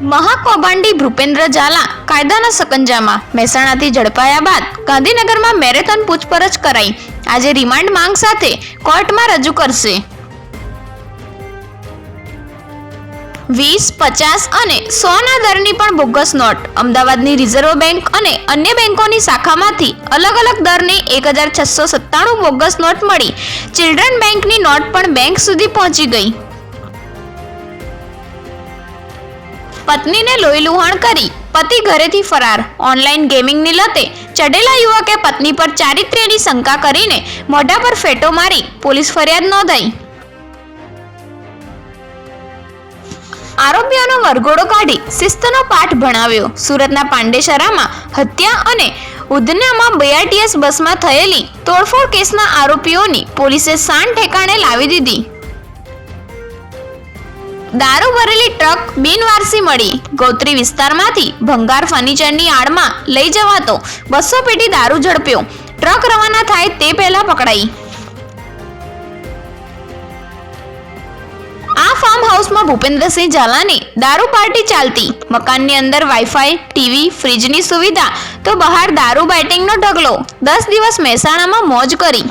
મહાકૌભાંડી ભૂપેન્દ્ર ઝાલા કાયદાના સકંજામાં. મહેસાણાથી ઝડપાયા બાદ ગાંધીનગરમાં મેરેથોન પૂછપરછ કરાઈ. આજે રિમાન્ડ માંગ સાથે કોર્ટમાં રજૂ કરશે. વીસ, પચાસ અને સોના દરની પણ બોગસ નોટ. અમદાવાદની રિઝર્વ બેંક અને અન્ય બેંકોની શાખામાંથી અલગ અલગ દરની એક હજાર છસો સત્તાણું બોગસ નોટ મળી. ચિલ્ડ્રન બેંકની નોટ પણ બેંક સુધી પહોંચી ગઈ. પત્નીને લોહી લુહાણ કરી પતિ ઘરેથી ફરાર. ઓનલાઈન ગેમિંગની લતે ચડેલા યુવકે પત્ની પર ચારિત્ર્યની શંકા કરીને મોઢા પર ફેટો મારી પોલીસ ફરિયાદ નોંધાઈ. આરોપીઓનો વરઘોડો કાઢી શિસ્તનો પાઠ ભણાવ્યો. સુરતના પાંડેસરામાં હત્યા અને ઉધનામાં બીઆરટીએસ બસમાં થયેલી તોડફોડ કેસના આરોપીઓની પોલીસે સાન ઠેકાણે લાવી દીધી. દારૂ ભરેલી ટ્રક બિનવારસી મળી. ગોત્રી વિસ્તારમાંથી ભંગાર ફર્નિચરની આડમાં લઈ જવાતો બસો પેટી દારૂ ઝડપ્યો. ટ્રક રવાના થાય તે પહેલા પકડાઈ. આ ફાર્મ હાઉસમાં ભૂપેન્દ્રસિંહ ઝાલાની દારૂ પાર્ટી ચાલતી. મકાનની અંદર વાઈફાઈ ટીવી ફ્રીજની સુવિધા તો બહાર દારૂ બેટિંગનો ઢગલો. દસ દિવસ મહેસાણામાં મોજ કરી.